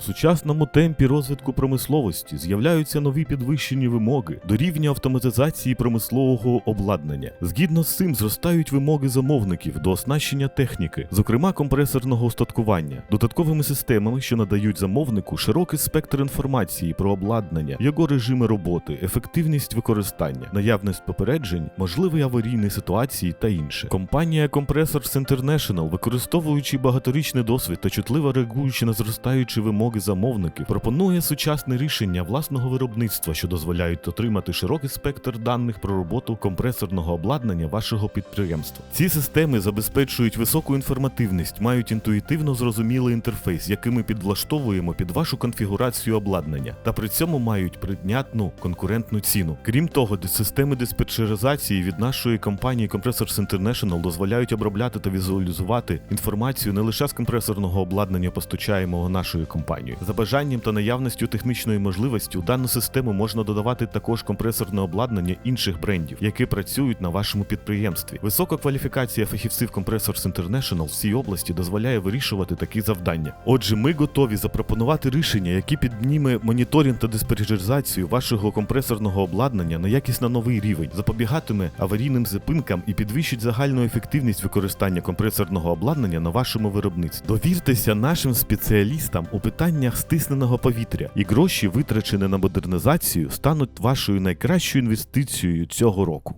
У сучасному темпі розвитку промисловості з'являються нові підвищені вимоги до рівня автоматизації промислового обладнання. Згідно з цим зростають вимоги замовників до оснащення техніки, зокрема компресорного устаткування, додатковими системами, що надають замовнику широкий спектр інформації про обладнання, його режими роботи, ефективність використання, наявність попереджень, можливі аварійні ситуації та інше. Компанія Compressors International, використовуючи багаторічний досвід та чутливо реагуючи на зростаючі вимоги замовників, пропонує сучасне рішення власного виробництва, що дозволяють отримати широкий спектр даних про роботу компресорного обладнання вашого підприємства. Ці системи забезпечують високу інформативність, мають інтуїтивно зрозумілий інтерфейс, який ми підлаштовуємо під вашу конфігурацію обладнання, та при цьому мають прийнятну конкурентну ціну. Крім того, системи диспетчеризації від нашої компанії Compressors International дозволяють обробляти та візуалізувати інформацію не лише з компресорного обладнання, постачаємого нашою компанією. За бажанням та наявністю технічної можливості у дану систему можна додавати також компресорне обладнання інших брендів, які працюють на вашому підприємстві. Висока кваліфікація фахівців Compressors International в цій області дозволяє вирішувати такі завдання. Отже, ми готові запропонувати рішення, які підніме моніторинг та диспетчеризацію вашого компресорного обладнання на якісно новий рівень, запобігатиме аварійним зупинкам і підвищить загальну ефективність використання компресорного обладнання на вашому виробництві. Довіртеся нашим спеціалістам у питаннях стисненого повітря, і гроші, витрачені на модернізацію, стануть вашою найкращою інвестицією цього року.